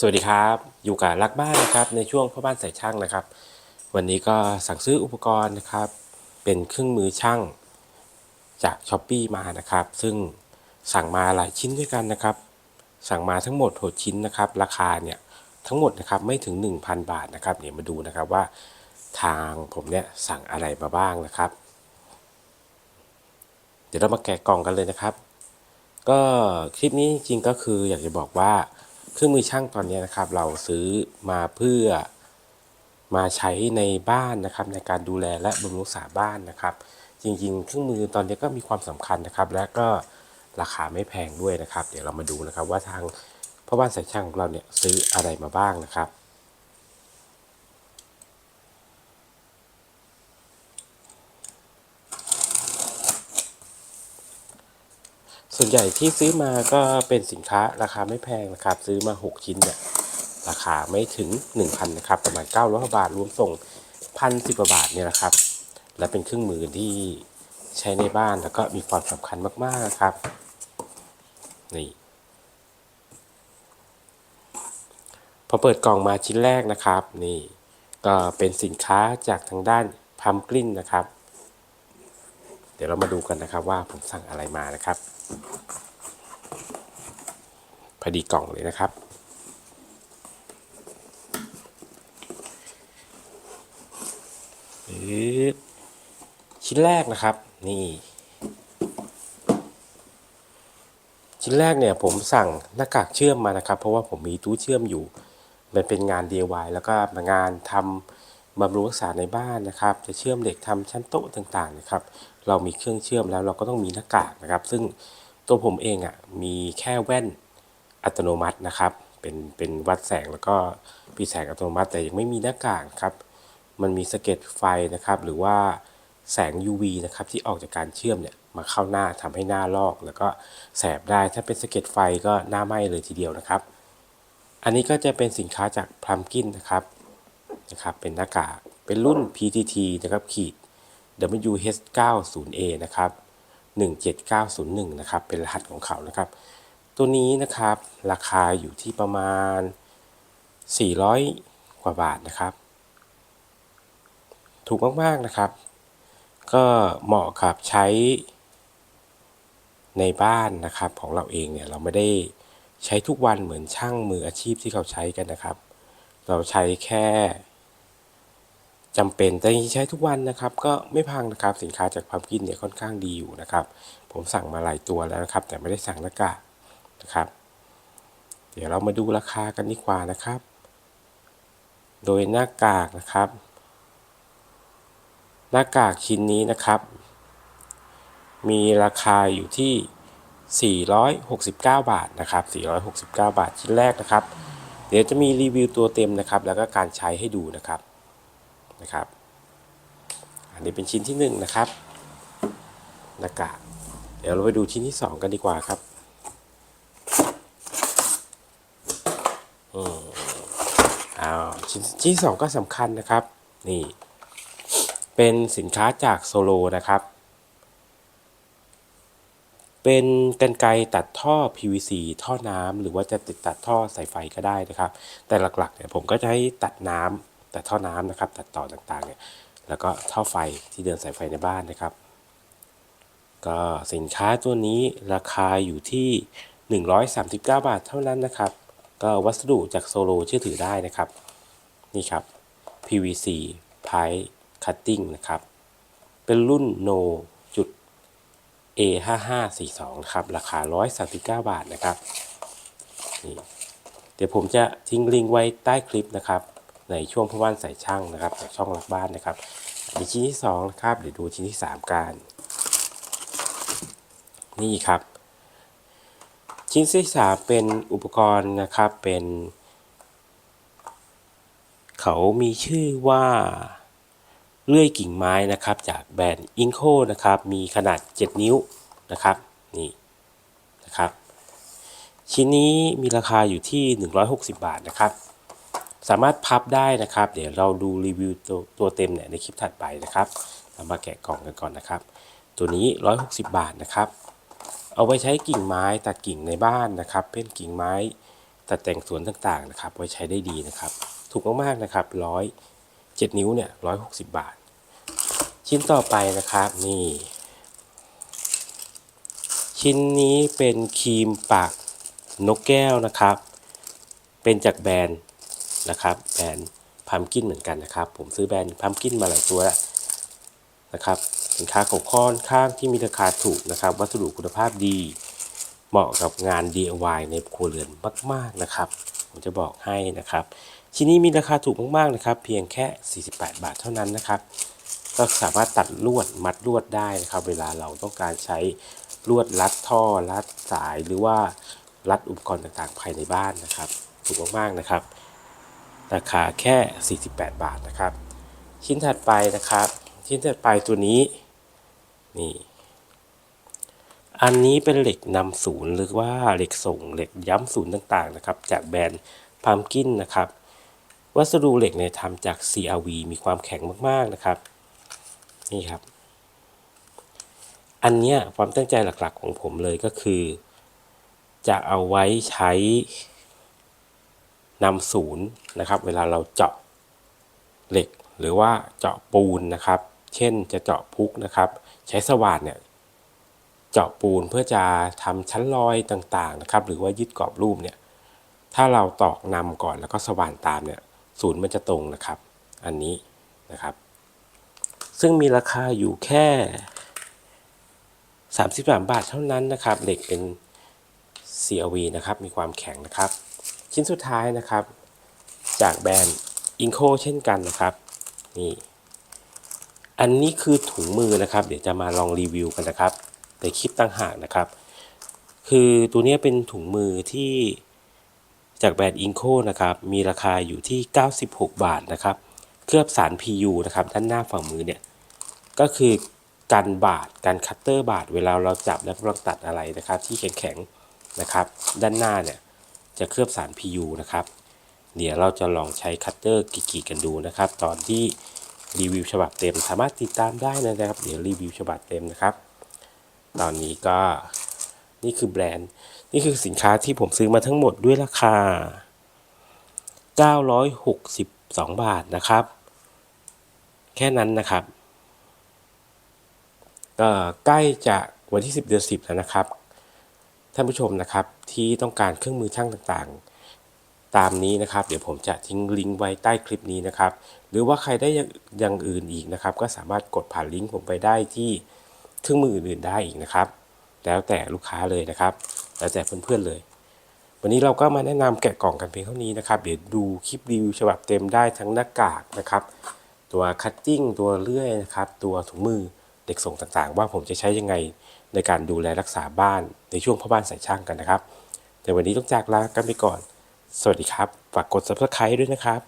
สวัสดีครับอยู่กับรักบ้านนะครับในช่วงพ่อบ้านใส่ช่างนะครับ วันนี้ก็สั่งซื้ออุปกรณ์นะครับ เป็นเครื่องมือช่างจากช้อปปีมานะครับ ซึ่งสั่งมาหลายชิ้นด้วยกันนะครับ สั่งมาทั้งหมด6ชิ้นนะครับ ราคาเนี่ยทั้งหมดนะครับไม่ถึง 1,000 บาทนะครับเดี๋ยวมาดูนะครับว่าทางผมเนี่ยสั่งอะไรมาบ้างนะครับ เดี๋ยวเรามาแกะกล่องกันเลยนะครับ ก็คลิปนี้จริงก็คืออยากจะบอกว่า เครื่องมือช่างตอนนี้นะครับ เราซื้อมาเพื่อมาใช้ในบ้านนะครับในการดูแลและบำรุงรักษาบ้านนะครับ จริงๆ เครื่องมือตอนนี้ก็มีความสำคัญนะครับ และก็ราคาไม่แพงด้วยนะครับ เดี๋ยวเรามาดูนะครับว่าทางพ่อบ้านสายช่างของเราเนี่ยซื้ออะไรมาบ้างนะครับ ส่วนใหญ่ที่ซื้อมาก็เป็นสินค้าราคาไม่แพงนะครับ ซื้อมา 6 ชิ้นเนี่ยราคาไม่ถึง 1,000นะครับประมาณ 900 บาทรวมส่งพันสิบาทเนี่ยนะครับ และเป็นเครื่องมือที่ใช้ในบ้านแล้วก็มีความสำคัญมากๆนะครับนี่พอเปิดกล่องมาชิ้นแรกนะครับ นี่ก็เป็นสินค้าจากทางด้านพัมกลินนะครับ เดี๋ยวเรามาดูกันนะครับว่าผมสั่งอะไรมานะครับ พอดีกล่องเลยนะครับ ชิ้นแรกนะครับ นี่ ชิ้นแรกเนี่ยผมสั่งหน้ากากเชื่อมมานะครับ เพราะว่าผมมีตู้เชื่อมอยู่ มันเป็นงาน DIY แล้วก็งานทำบำรุงรักษาในบ้านนะครับ จะเชื่อมเหล็กทำชั้นโต๊ะต่างๆนะครับ เรามีเครื่องเชื่อมแล้วเราก็ต้องมีหน้ากากนะครับ ซึ่งตัวผมเองอะมีแค่แว่นอัตโนมัตินะครับ เป็นเป็นวัดแสงแล้วก็ปีแสงอัตโนมัติ แต่ยังไม่มีหน้ากากครับ มันมีสะเก็ดไฟนะครับ หรือว่าแสง UV นะครับที่ออกจากการเชื่อมเนี่ยมาเข้าหน้าทำให้หน้าลอก แล้วก็แสบได้ถ้าเป็นสะเก็ดไฟก็หน้าไหม้เลยทีเดียวนะครับ อันนี้ก็จะเป็นสินค้าจากพลัมกินนะครับนะครับ เป็นหน้ากากเป็นรุ่น PTT นะครับขีด WH90A นะครับ 17901 นะครับ เป็นรหัสของเขานะครับ ตัวนี้นะครับ ราคาอยู่ที่ประมาณ 400 กว่าบาทนะครับ ถูกมากๆนะครับ ก็เหมาะกับใช้ในบ้านนะครับของเราเองเนี่ยเราไม่ได้ใช้ทุกวันเหมือนช่างมืออาชีพที่เขาใช้กันนะครับ เราใช้แค่ จำเป็นแต่ยังใช้ทุกวันนะครับ ก็ไม่พังนะครับสินค้าจากพัมกินเนี่ยค่อนข้างดีอยู่นะครับ ผมสั่งมาหลายตัวแล้วนะครับ แต่ไม่ได้สั่งหน้ากากนะครับ เดี๋ยวเรามาดูราคากันดีกว่านะครับ โดยหน้ากากนะครับ หน้ากากชิ้นนี้นะครับ มีราคาอยู่ที่ 469 บาทนะครับ 469 บาทชิ้นแรกนะครับ เดี๋ยวจะมีรีวิวตัวเต็มนะครับ แล้วก็การใช้ให้ดูนะครับ นะครับ อันนี้เป็นชิ้นที่1นนะครับหน้ากากเดี๋ยวเราไปดูชิ้นที่ 2 กันดีกว่าครับอืมอ้าวชิ้นที่สองก็สำคัญนะครับ นี่ เป็นสินค้าจากโซโลนะครับ เป็นกันไกรตัดท่อ PVC ท่อน้ำหรือว่าจะติดตัดท่อสายไฟก็ได้นะครับ แต่หลักๆเนี่ยผมก็จะให้ตัดน้ำ ตัดท่อน้ำนะครับ ตัดต่อต่างๆเนี่ยแล้วก็ท่อไฟที่เดินสายไฟในบ้านนะครับ ก็สินค้าตัวนี้ราคาอยู่ที่ 139 บาทเท่านั้นนะครับ ก็วัสดุจากโซโลเชื่อถือได้นะครับ นี่ครับ PVC pipe cutting นะครับ เป็นรุ่น no จุด A5542 ครับ ราคา 139 บาทนะครับนี่เดี๋ยวผมจะทิ้งลิงก์ไว้ใต้คลิปนะครับ ในช่วงพ่อบ้านใส่ช่างนะครับจากช่องรักบ้านนะครับอันนี้ชิ้นที่2นะครับเดี๋ยวดูชิ้นที่ 3 กัน นี่ครับ ชิ้นที่สามเป็นอุปกรณ์นะครับเป็น เขามีชื่อว่าเลื่อยกิ่งไม้นะครับจากแบรนด์อิงโคนะครับมีขนาด 7 นิ้วนะครับนี่นะครับ ชิ้นนี้มีราคาอยู่ที่ 160 บาทนะครับ สามารถพับได้นะครับ เดี๋ยวเราดูรีวิวตัวตัวเต็มเนี่ยในคลิปถัดไปนะครับเรามาแกะกล่องกันก่อนนะครับ ตัวนี้ 160 บาทนะครับ เอาไว้ใช้กิ่งไม้ตัดกิ่งในบ้านนะครับ เป็นกิ่งไม้ตัดแต่งสวนต่างๆนะครับ ไว้ใช้ได้ดีนะครับ ถูกมากๆนะครับร้อยเจ็ดนิ้วเนี่ยร้อยหกสิบบาท ชิ้นต่อไปนะครับนี่ ชิ้นนี้เป็นครีมปากนกแก้วนะครับ เป็นจากแบรนด์ นะครับแบรนด์พัมกินเหมือนกันนะครับ ผมซื้อแบรนด์พัมกินมาหลายตัวแล้วนะครับสินค้าของค่อนข้างที่มีราคาถูกนะครับ วัสดุคุณภาพดี เหมาะกับงาน DIY ในครัวเรือนมาก ๆนะครับ ผมจะบอกให้นะครับ ชิ้นนี้มีราคาถูกมากๆนะครับ เพียงแค่ 48 บาทเท่านั้นนะครับ ก็สามารถตัดลวดมัดลวดได้นะครับ เวลาเราต้องการใช้ลวดรัดท่อรัดสายหรือว่ารัดอุปกรณ์ต่างๆ ภายในบ้านนะครับ ถูกมากๆนะครับ ราคาแค่ 48 บาทนะครับ ชิ้นถัดไปนะครับ ชิ้นถัดไปตัวนี้นี่อันนี้เป็นเหล็กนำศูนย์หรือว่าเหล็กส่งเหล็กย้ำศูนย์ต่างๆนะครับ จากแบรนด์พัมกินนะครับ วัสดุเหล็กเนี่ยทำจาก CRV มีความแข็งมากๆนะครับ นี่ครับ อันเนี้ยความตั้งใจหลักๆของผมเลยก็คือ จะเอาไว้ใช้ นำศูนย์นะครับ เวลาเราเจาะเหล็กหรือว่าเจาะปูนนะครับ เช่นจะเจาะพุกนะครับ ใช้สว่านเนี่ยเจาะปูนเพื่อจะทำชั้นลอยต่างๆนะครับ หรือว่ายึดกรอบรูปเนี่ย ถ้าเราตอกนำก่อนแล้วก็สว่านตามเนี่ย ศูนย์มันจะตรงนะครับ อันนี้นะครับ ซึ่งมีราคาอยู่แค่ 33 บาทเท่านั้นนะครับ เหล็กเป็น CLV นะครับ มีความแข็งนะครับ ชิ้นสุดท้ายนะครับ จากแบรนด์ Inco เช่นกันนะครับ นี่ อันนี้คือถุงมือนะครับ เดี๋ยวจะมาลองรีวิวกันนะครับ ในคลิปตั้งหากนะครับ คือตัวนี้เป็นถุงมือที่จากแบรนด์ Inco นะครับ มีราคาอยู่ที่ 96 บาทนะครับ เคลือบสาร PU นะครับ ด้านหน้าฝั่งมือเนี่ย ก็คือกันบาดกันคัตเตอร์บาดเวลาเราจับแล้วกำลังตัดอะไรนะครับ ที่แข็งๆนะครับ ด้านหน้าเนี่ย จะเคลือบสาร PU นะครับ เดี๋ยวเราจะลองใช้คัตเตอร์กีดกันดูนะครับ ตอนที่รีวิวฉบับเต็มสามารถติดตามได้นะครับ เดี๋ยวรีวิวฉบับเต็มนะครับ ตอนนี้ก็นี่คือแบรนด์ นี่คือสินค้าที่ผมซื้อมาทั้งหมดด้วยราคา 962 บาทนะครับ แค่นั้นนะครับใกล้จะวันที่ 10 เดือน 10 แล้วนะครับ ท่านผู้ชมนะครับที่ต้องการเครื่องมือช่างต่างๆ ตามนี้นะครับ เดี๋ยวผมจะทิ้งลิงก์ไว้ใต้คลิปนี้นะครับ หรือว่าใครได้อย่างอื่นอีกนะครับ ก็สามารถกดผ่านลิงก์ผมไปได้ที่เครื่องมืออื่นๆได้อีกนะครับ แล้วแต่ลูกค้าเลยนะครับ แล้วแต่เพื่อนๆเลย วันนี้เราก็มาแนะนำแกะกล่องกันเพียงเท่านี้นะครับ เดี๋ยวดูคลิปรีวิวฉบับเต็มได้ทั้งหน้ากากนะครับ ตัวคัตติ้งตัวเลื่อยนะครับ ตัวถุงมือเด็กส่งต่างๆ ว่าผมจะใช้ยังไง ในการดูแลรักษาบ้านในช่วงพ่อบ้านใส่ช่างกันนะครับ แต่วันนี้ต้องจากลากันไปก่อน สวัสดีครับ ฝากกด subscribe ด้วยนะครับ